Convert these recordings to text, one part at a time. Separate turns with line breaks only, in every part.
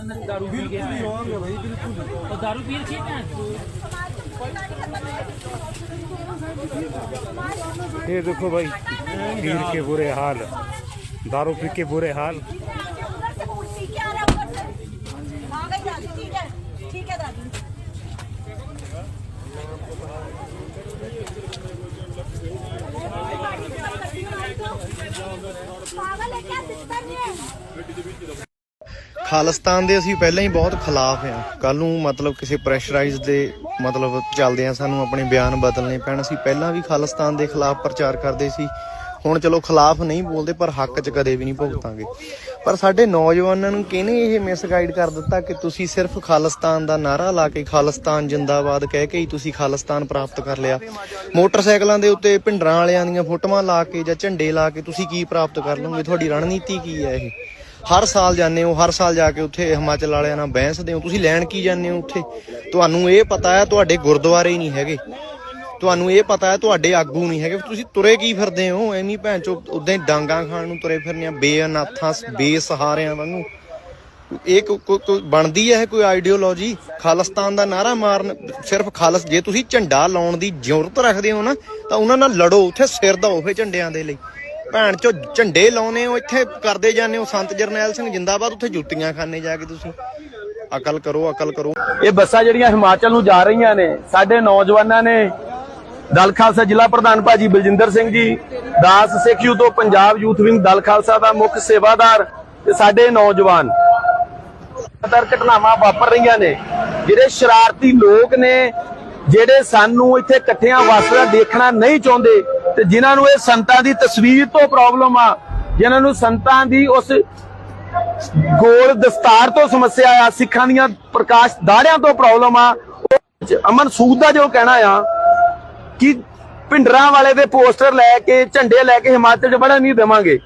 दारू पी के भाई बिल्कुल। दारू पी
ये देखो भाई पीर के बुरे हाल दारू पी के बुरे हाल।
पागल है क्या
ਖਾਲਿਸਤਾਨ ਦੇ ਅਸੀਂ ਪਹਿਲਾਂ ਹੀ ਬਹੁਤ ਖਿਲਾਫ ਆ ਕੱਲ ਨੂੰ ਮਤਲਬ ਕਿਸੇ ਪ੍ਰੈਸ਼ਰਾਈਜ਼ ਦੇ ਮਤਲਬ ਚੱਲਦੇ ਆ ਸਾਨੂੰ ਆਪਣੇ ਬਿਆਨ ਬਦਲਨੇ ਪੈਣ। ਅਸੀਂ ਪਹਿਲਾਂ ਵੀ ਖਾਲਿਸਤਾਨ ਦੇ ਖਿਲਾਫ ਪ੍ਰਚਾਰ ਕਰਦੇ ਸੀ। ਹੁਣ ਚਲੋ ਖਿਲਾਫ ਨਹੀਂ ਬੋਲਦੇ, ਪਰ ਹੱਕ 'ਚ ਕਦੇ ਵੀ ਨਹੀਂ ਭੁਗਤਾਂਗੇ। ਪਰ ਸਾਡੇ ਨੌਜਵਾਨਾਂ ਨੂੰ ਕਿਹਨੇ ਇਹ ਮਿਸਗਾਈਡ ਕਰ ਦਿੱਤਾ ਕਿ ਤੁਸੀਂ ਸਿਰਫ ਖਾਲਿਸਤਾਨ ਦਾ ਨਾਰਾ ਲਾ ਕੇ ਖਾਲਿਸਤਾਨ ਜਿੰਦਾਬਾਦ ਕਹਿ ਕੇ ਹੀ ਤੁਸੀਂ ਖਾਲਿਸਤਾਨ ਪ੍ਰਾਪਤ ਕਰ ਲਿਆ? ਮੋਟਰਸਾਈਕਲਾਂ ਦੇ ਉੱਤੇ ਭਿੰਡਰਾਂ ਵਾਲਿਆਂ ਦੀਆਂ ਫੋਟੋਆਂ ਲਾ ਕੇ ਜਾਂ ਝੰਡੇ ਲਾ ਕੇ ਤੁਸੀਂ ਕੀ ਪ੍ਰਾਪਤ ਕਰ ਲਓਗੇ? ਤੁਹਾਡੀ ਰਣਨੀਤੀ ਕੀ ਹੈ ਇਹ? ਹਰ ਸਾਲ ਜਾਂਦੇ ਹੋ, ਹਰ ਸਾਲ ਜਾ ਕੇ ਉੱਥੇ ਹਿਮਾਚਲ ਵਾਲਿਆਂ ਨਾਲ ਬਹਿਸਦੇ ਹੋ। ਤੁਸੀਂ ਲੈਣ ਕੀ ਜਾਂਦੇ ਹੋ ਉੱਥੇ? ਤੁਹਾਨੂੰ ਇਹ ਪਤਾ ਹੈ ਤੁਹਾਡੇ ਗੁਰਦੁਆਰੇ ਹੀ ਨਹੀਂ ਹੈਗੇ। ਤੁਹਾਨੂੰ ਇਹ ਪਤਾ ਹੈ ਤੁਹਾਡੇ ਆਗੂ ਨਹੀਂ ਹੈਗੇ। ਤੁਸੀਂ ਤੁਰੇ ਕੀ ਫਿਰਦੇ ਹੋ? ਐਵੇਂ ਭੈਣ ਉਦਾਂ ਹੀ ਡਾਂਗਾ ਖਾਣ ਨੂੰ ਤੁਰੇ ਫਿਰਨੇ ਆ, ਬੇਅਨਾਥਾਂ, ਬੇਸਹਾਰਿਆਂ ਵਾਂਗੂ। ਇਹ ਕੋਈ ਬਣਦੀ ਹੈ ਕੋਈ ਆਈਡੀਓਲੋਜੀ ਖਾਲਿਸਤਾਨ ਦਾ ਨਾਰਾ ਮਾਰਨ, ਸਿਰਫ ਖਾਲਸ, ਜੇ ਤੁਸੀਂ ਝੰਡਾ ਲਾਉਣ ਦੀ ਜ਼ਰੂਰਤ ਰੱਖਦੇ ਹੋ ਨਾ, ਤਾਂ ਉਹਨਾਂ ਨਾਲ ਲੜੋ, ਉੱਥੇ ਸਿਰ ਦਓ ਫੇ ਝੰਡਿਆਂ ਦੇ ਲਈ। ਭੈਣ ਚੋ, ਝੰਡੇ ਲਾਉਨੇ ਹੋ, ਇੱਥੇ ਕਰਦੇ ਜਾਂਦੇ ਹੋ, ਸੰਤ ਜਰਨੈਲ ਸਿੰਘ ਜਿੰਦਾਬਾਦ, ਉੱਥੇ ਜੁੱਤੀਆਂ ਖਾਣੇ ਜਾ ਕੇ ਤੁਸੀਂ। ਅਕਲ ਕਰੋ ਅਕਲ ਕਰੋ।
ਇਹ ਬੱਸਾਂ ਜਿਹੜੀਆਂ ਹਿਮਾਚਲ ਨੂੰ ਜਾ ਰਹੀਆਂ ਨੇ, ਸਾਡੇ ਨੌਜਵਾਨਾਂ ਨੇ ਦਲ ਖਾਲਸਾ ਜ਼ਿਲ੍ਹਾ ਪ੍ਰਧਾਨ ਭਾਜੀ ਬਲਜਿੰਦਰ ਸਿੰਘ ਜੀ, ਦਾਸ ਸਿੱਖ ਯੂਥ ਤੋਂ ਪੰਜਾਬ ਯੂਥ ਵਿੰਗ ਦਲ ਖਾਲਸਾ ਦਾ ਮੁੱਖ ਸੇਵਾਦਾਰ ਤੇ ਸਾਡੇ ਨੌਜਵਾਨ। ਲਗਾਤਾਰ ਘਟਨਾਵਾਂ ਵਾਪਰ ਰਹੀਆਂ ਨੇ, ਜਿਹੜੇ ਸ਼ਰਾਰਤੀ ਲੋਕ ਨੇ, ਜਿਹੜੇ ਸਾਨੂੰ ਇੱਥੇ ਇਕੱਠਿਆਂ ਵਸਦਾ ਦੇਖਣਾ ਨਹੀਂ ਚਾਹੁੰਦੇ ਤੇ ਜਿਨ੍ਹਾਂ ਨੂੰ ਇਹ ਸੰਤਾਂ ਦੀ ਤਸਵੀਰ ਤੋਂ ਪ੍ਰੋਬਲਮ ਆ, ਜਿਨ੍ਹਾਂ ਨੂੰ ਸੰਤਾਂ ਦੀ ਉਸ ਗੋਲ ਦਸਤਾਰ ਤੋਂ ਸਮੱਸਿਆ ਆ, ਸਿੱਖਾਂ ਦੀਆਂ ਪ੍ਰਕਾਸ਼ ਦਾੜਿਆਂ ਤੋਂ ਪ੍ਰੋਬਲਮ ਆ, ਉਹ ਅਮਨ ਸੂਦ ਦਾ ਜੋ ਕਹਿਣਾ ਆ ਕਿ ਭਿੰਡਰਾਂ ਵਾਲੇ ਦੇ ਪੋਸਟਰ ਲੈ ਕੇ, ਝੰਡੇ ਲੈ ਕੇ ਹਿਮਾਚਲ 'ਚ ਵੜਨ ਨਹੀਂ ਦੇਵਾਂਗੇ।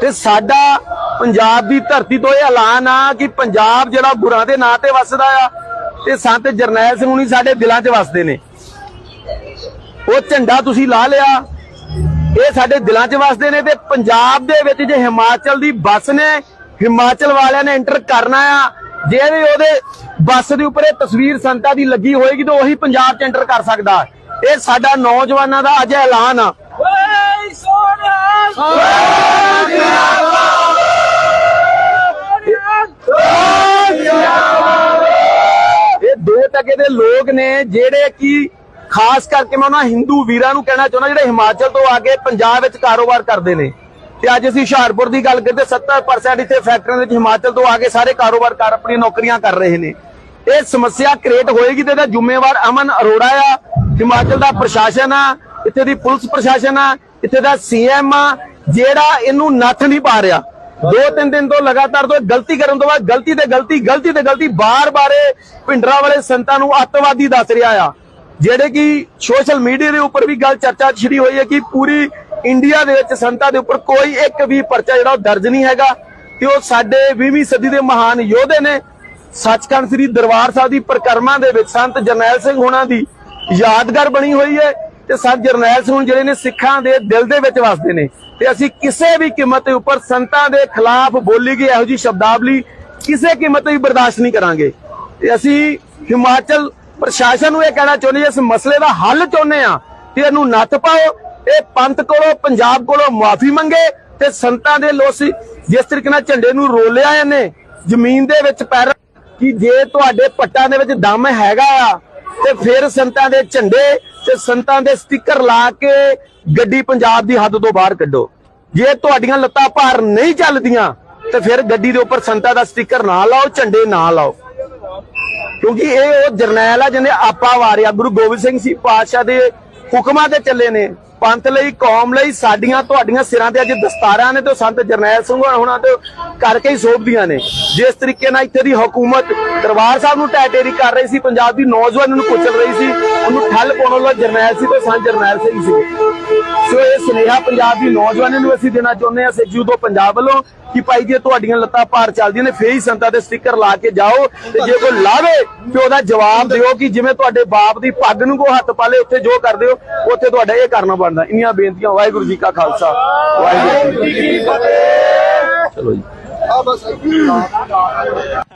ਤੇ ਸਾਡਾ ਪੰਜਾਬ ਦੀ ਧਰਤੀ ਤੋਂ ਇਹ ਐਲਾਨ ਆ ਕਿ ਪੰਜਾਬ ਜਿਹੜਾ ਗੁਰਾਂ ਦੇ ਨਾਂ ਤੇ ਵਸਦਾ ਆ, ਤੇ ਸੰਤ ਜਰਨੈਲ ਸਿੰਘ ਹੁਣੀ ਸਾਡੇ ਦਿਲਾਂ 'ਚ ਵੱਸਦੇ ਨੇ। ਉਹ ਝੰਡਾ ਤੁਸੀਂ ਲਾ ਲਿਆ। ਇਹ ਸਾਡੇ ਦਿਲਾਂ 'ਚ ਵਸਦੇ ਨੇ ਤੇ ਪੰਜਾਬ ਦੇ ਵਿੱਚ ਜੇ ਹਿਮਾਚਲ ਦੀ ਬੱਸ ਨੇ ਹਿਮਾਚਲ ਵਾਲਿਆਂ ਨੇ ਐਂਟਰ ਕਰਨਾ ਆ ਜੇ ਵੀ ਉਹਦੇ ਬੱਸ ਦੇ ਉੱਪਰ ਇਹ ਤਸਵੀਰ ਸੰਤਾਂ ਦੀ ਲੱਗੀ ਹੋਏਗੀ ਤਾਂ ਉਹੀ ਪੰਜਾਬ 'ਚ ਐਂਟਰ ਕਰ ਸਕਦਾ। ਇਹ ਸਾਡਾ ਨੌਜਵਾਨਾਂ ਦਾ ਅੱਜ ਐਲਾਨ ਆ। ਇਹ ਦੋ ਟਕੇ ਦੇ ਲੋਕ ਨੇ ਜਿਹੜੇ ਕਿ ਖਾਸ ਕਰਕੇ ਮੈਂ ਉਹਨਾਂ ਹਿੰਦੂ ਵੀਰਾਂ ਨੂੰ ਕਹਿਣਾ ਚਾਹੁੰਦਾ ਜਿਹੜੇ ਹਿਮਾਚਲ ਤੋਂ ਆ ਕੇ ਪੰਜਾਬ ਵਿੱਚ ਕਾਰੋਬਾਰ ਕਰਦੇ ਨੇ। ਤੇ ਅੱਜ ਅਸੀਂ ਹੁਸ਼ਿਆਰਪੁਰ ਦੀ ਗੱਲ ਕਰਦੇ 70% ਇੱਥੇ ਫੈਕਟਰੀਆਂ ਦੇ ਵਿੱਚ ਹਿਮਾਚਲ ਤੋਂ ਆ ਕੇ ਸਾਰੇ ਕਾਰੋਬਾਰ ਕਰ ਆਪਣੀਆਂ ਨੌਕਰੀਆਂ ਕਰ ਰਹੇ ਨੇ। ਇਹ ਸਮੱਸਿਆ ਕ੍ਰੀਏਟ ਹੋਏਗੀ ਤੇ ਇਹਦਾ ਜ਼ਿੰਮੇਵਾਰ ਅਮਨ ਅਰੋੜਾ ਆ। ਹਿਮਾਚਲ ਦਾ ਪ੍ਰਸ਼ਾਸਨ ਆ, ਇੱਥੇ ਦੀ ਪੁਲਿਸ ਪ੍ਰਸ਼ਾਸਨ ਆ, ਇੱਥੇ ਦਾ ਸੀਐਮ ਆ, ਜਿਹੜਾ ਇਹਨੂੰ ਨੱਥ ਨਹੀਂ ਪਾ ਰਿਹਾ। ਦੋ ਤਿੰਨ ਦਿਨ ਤੋਂ ਲਗਾਤਾਰ ਤੋਂ ਗਲਤੀ ਕਰਨ ਤੋਂ ਬਾਅਦ ਗਲਤੀ ਤੇ ਗਲਤੀ ਗਲਤੀ ਤੇ ਗਲਤੀ ਬਾਰ ਬਾਰੇ ਇਹ ਭਿੰਡਰਾਂ ਵਾਲੇ ਸੰਤਾਂ ਨੂੰ ਅੱਤਵਾਦੀ ਦੱਸ ਰਿਹਾ ਆ। ਜਿਹੜੇ ਕਿ ਸੋਸ਼ਲ ਮੀਡੀਆ ਦੇ ਉੱਪਰ ਵੀ ਗੱਲ ਚਰਚਾ ਛਿੜੀ ਹੋਈ ਹੈ ਕਿ ਪੂਰੀ ਇੰਡੀਆ ਦੇ ਵਿੱਚ ਸੰਤਾਂ ਦੇ ਉੱਪਰ ਕੋਈ ਇੱਕ ਵੀ ਪਰਚਾ ਜਿਹੜਾ ਉਹ ਦਰਜ ਨਹੀਂ ਹੈਗਾ ਤੇ ਉਹ ਸਾਡੇ 20ਵੀਂ ਸਦੀ ਦੇ ਮਹਾਨ ਯੋਧੇ ਨੇ ਸੱਚਖੰਡ ਸ੍ਰੀ ਦਰਬਾਰ ਸਾਹਿਬ ਦੀ ਪ੍ਰਕਰਮਾਂ ਦੇ ਵਿੱਚ ਸੰਤ ਜਰਨੈਲ ਸਿੰਘ ਹੋਣਾ ਦੀ ਯਾਦਗਾਰ ਬਣੀ ਹੋਈ ਹੈ ਤੇ ਸੰਤ ਜਰਨੈਲ ਸਿੰਘ ਜਿਹੜੇ ਨੇ ਸਿੱਖਾਂ ਦੇ ਦਿਲ ਦੇ ਵਿੱਚ ਵਸਦੇ ਨੇ ਤੇ ਅਸੀਂ ਕਿਸੇ ਵੀ ਕੀਮਤ ਦੇ ਉੱਪਰ ਸੰਤਾਂ ਦੇ ਖਿਲਾਫ ਬੋਲੀ ਗਈ ਇਹੋ ਜੀ ਸ਼ਬਦਾਵਲੀ ਕਿਸੇ ਕੀਮਤ ਵੀ ਬਰਦਾਸ਼ਤ ਨਹੀਂ ਕਰਾਂਗੇ। ਤੇ ਅਸੀਂ ਹਿਮਾਚਲ ਪ੍ਰਸ਼ਾਸਨ ਨੂੰ ਇਹ ਕਹਿਣਾ ਚਾਹੁੰਦੇ ਇਸ ਮਸਲੇ ਦਾ ਹੱਲ ਚਾਹੁੰਦੇ ਆ ਕਿ ਇਹਨੂੰ ਨੱਥ ਪਾਓ। ਇਹ ਪੰਥ ਕੋਲੋਂ, ਪੰਜਾਬ ਕੋਲੋਂ ਮਾਫੀ ਮੰਗੇ ਤੇ ਸੰਤਾਂ ਦੇ ਲੋਸ ਜਿਸ ਤਰੀਕੇ ਨਾਲ ਝੰਡੇ ਨੂੰ ਰੋਲਿਆ ਇਹਨੇ, ਜ਼ਮੀਨ ਦੇ ਵਿੱਚ ਪੈਰ ਕਿ ਜੇ ਤੁਹਾਡੇ ਪੱਟਾਂ ਦੇ ਵਿੱਚ ਦਮ ਹੈਗਾ ਆ, ਤੇ ਫਿਰ ਸੰਤਾਂ ਦੇ ਝੰਡੇ ਤੇ ਸੰਤਾਂ ਦੇ ਸਟicker ਲਾ ਕੇ ਗੱਡੀ ਪੰਜਾਬ ਦੀ ਹੱਦ ਤੋਂ ਬਾਹਰ ਕੱਢੋ। ਜੇ ਤੁਹਾਡੀਆਂ ਲੱਤਾਂ ਭਾਰ ਨਹੀਂ ਚੱਲਦੀਆਂ, ਤੇ ਫਿਰ ਗੱਡੀ ਦੇ ਉੱਪਰ ਸੰਤਾਂ ਦਾ ਸਟicker ਨਾ ਲਾਓ, ਝੰਡੇ ਨਾ ਲਾਓ। ਕਿਉਂਕਿ ਇਹ ਉਹ ਜਰਨੈਲ ਆ ਜਿਹਨੇ ਆਪਾ ਵਾਰਿਆ, ਗੁਰੂ ਗੋਬਿੰਦ ਸਿੰਘ ਸੀ ਪਾਤਸ਼ਾਹ ਦੇ ਹੁਕਮਾਂ ਤੇ ਚੱਲੇ ਨੇ। ਪੰਥ ਲਈ, ਕੌਮ ਲਈ ਸਾਡੀਆਂ, ਤੁਹਾਡੀਆਂ ਸਿਰਾਂ ਤੇ ਅੱਜ ਦਸਤਾਰਾਂ ਨੇ ਤੇ ਉਹ ਸੰਤ ਜਰਨੈਲ ਸਿੰਘ ਹੋਣਾ ਤੇ ਕਰਕੇ ਹੀ ਸੋਭਦੀਆਂ ਨੇ। ਜਿਸ ਤਰੀਕੇ ਨਾਲ ਇੱਥੇ ਦੀ ਹਕੂਮਤ ਦਰਬਾਰ ਸਾਹਿਬ ਨੂੰ ਟੈਟੇਰੀ ਕਰ ਰਹੀ ਸੀ, ਪੰਜਾਬ ਦੀ ਨੌਜਵਾਨ ਨੂੰ ਕੁਚਲ ਰਹੀ ਸੀ, ਉਹਨੂੰ ਠੱਲ ਪਾਉਣ ਵਾਲਾ ਜਰਨੈਲ ਸੀ ਤੇ ਸੰਤ ਜਰਨੈਲ ਸਿੰਘ ਸੀ। ਸੋ ਇਹ ਸੁਨੇਹਾ ਪੰਜਾਬ ਦੀ ਨੌਜਵਾਨਾਂ ਨੂੰ ਅਸੀਂ ਦੇਣਾ ਚਾਹੁੰਦੇ ਹਾਂ। ਸਿੱਜੂ ਤੋਂ ਪੰਜਾਬ ਵੱਲੋਂ ਕਿ ਭਾਈ ਜੇ ਤੁਹਾਡੀਆਂ ਲੱਤਾਂ ਭਾਰ ਚੱਲਦੀਆਂ ਨੇ, ਫੇਰ ਹੀ ਸੰਤਾਂ ਦੇ ਸਟicker ਲਾ ਕੇ ਜਾਓ ਤੇ ਜੇ ਕੋਈ ਲਾਵੇ ਤੇ ਉਹਦਾ ਜਵਾਬ ਦਿਓ ਕਿ ਜਿਵੇਂ ਤੁਹਾਡੇ ਬਾਪ ਦੀ ਪੱਗ ਨੂੰ ਕੋ ਹੱਥ ਪਾਲੇ ਉੱਥੇ ਜੋ ਕਰਦੇ ਹੋ ਉੱਥੇ ਤੁਹਾਡਾ ਇਹ ਕਰਨਾ ਬਣਦਾ। ਇੰਨੀਆਂ ਬੇਨਤੀਆਂ ਵਾਹਿਗੁਰੂ ਜੀ ਕਾ ਖਾਲਸਾ। ਵਾਹਿਗੁਰੂ ਜੀ ਕੀ ਫਤਿਹ। ਚਲੋ ਜੀ। ਆ ਬਸ।